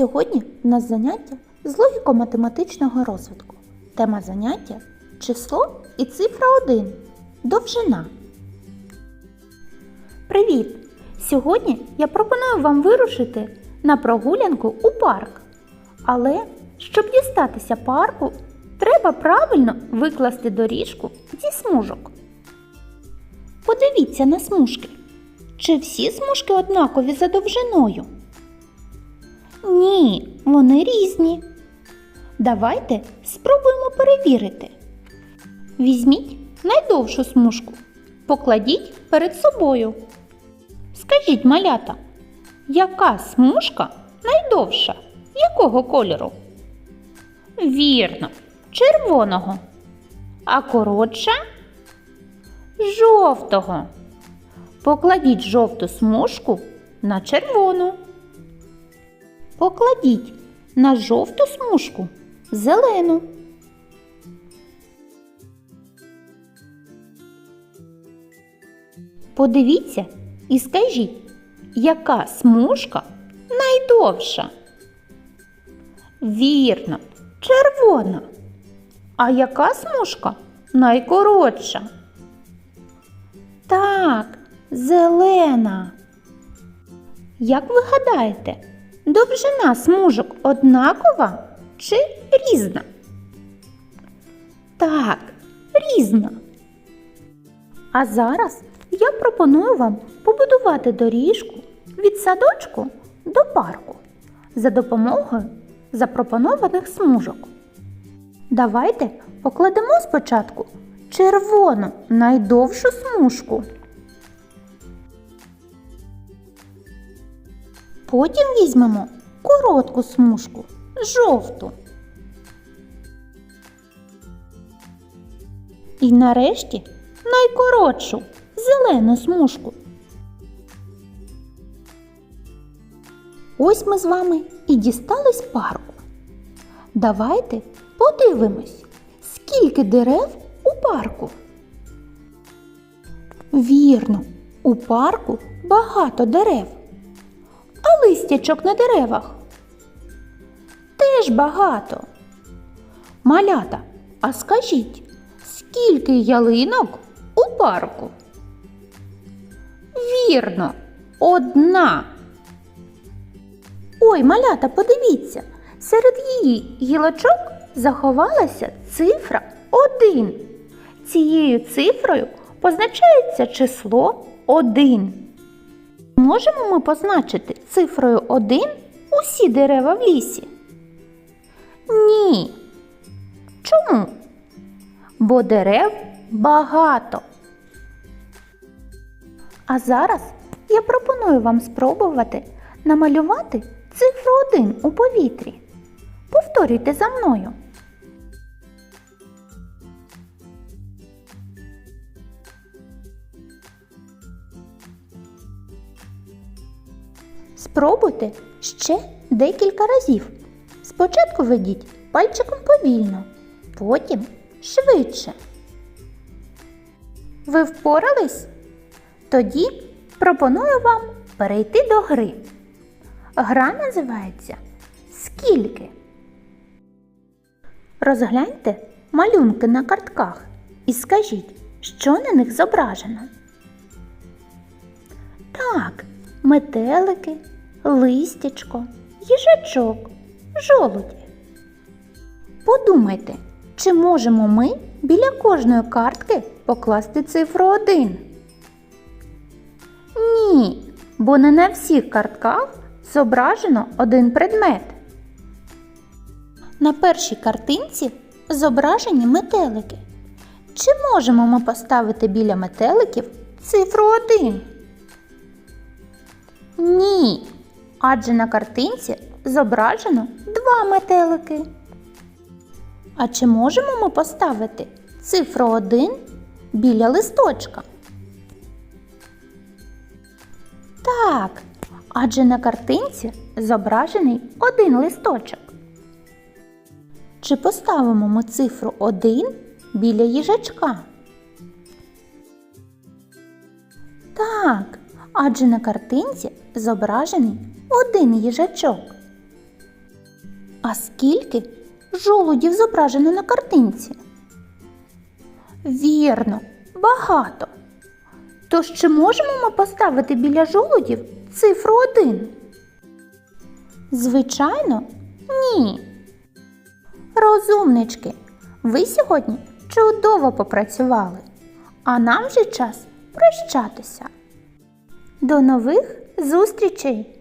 Сьогодні в нас заняття з логіко-математичного розвитку. Тема заняття число і цифра 1. Довжина. Привіт! Сьогодні я пропоную вам вирушити на прогулянку у парк. Але щоб дістатися парку, треба правильно викласти доріжку зі смужок. Подивіться на смужки. Чи всі смужки однакові за довжиною? Ні, вони різні. Давайте спробуємо перевірити. Візьміть найдовшу смужку, покладіть перед собою. Скажіть, малята, яка смужка найдовша? Якого кольору? Вірно, червоного. А коротша? Жовтого. Покладіть жовту смужку на червону. Покладіть на жовту смужку зелену. Подивіться і скажіть, яка смужка найдовша? Вірно, червона. А яка смужка найкоротша? Так, зелена. Як ви гадаєте, довжина смужок однакова чи різна? Так, різна. А зараз я пропоную вам побудувати доріжку від садочку до парку за допомогою запропонованих смужок. Давайте покладемо спочатку червону найдовшу смужку. Потім візьмемо коротку смужку жовту. І нарешті найкоротшу зелену смужку. Ось ми з вами і дістались парку. Давайте подивимось, скільки дерев у парку. Вірно, у парку багато дерев. Листячок на деревах теж багато. Малята, а скажіть, скільки ялинок у парку? Вірно, одна. Ой, малята, подивіться, серед її гілочок заховалася цифра 1. Цією цифрою позначається число 1. Можемо ми позначити цифрою 1 усі дерева в лісі? Ні. Чому? Бо дерев багато. А зараз я пропоную вам спробувати намалювати цифру 1 у повітрі. Повторюйте за мною. Спробуйте ще декілька разів. Спочатку ведіть пальчиком повільно, потім швидше. Ви впорались? Тоді пропоную вам перейти до гри. Гра називається Скільки. Розгляньте малюнки на картках і скажіть, що на них зображено. Так, метелики, листячко, їжачок, жолуді. Подумайте, чи можемо ми біля кожної картки покласти цифру 1? Ні, бо не на всіх картках зображено один предмет. На першій картинці зображені метелики. Чи можемо ми поставити біля метеликів цифру 1? Ні, адже на картинці зображено два метелики. А чи можемо ми поставити цифру 1 біля листочка? Так, адже на картинці зображений один листочок. Чи поставимо ми цифру 1 біля їжачка? Так, адже на картинці зображений один їжачок. А скільки жолудів зображено на картинці? Вірно, багато. Тож чи можемо ми поставити біля жолудів цифру 1? Звичайно, ні. Розумнички, ви сьогодні чудово попрацювали, а нам вже час прощатися. До нових зустрічей!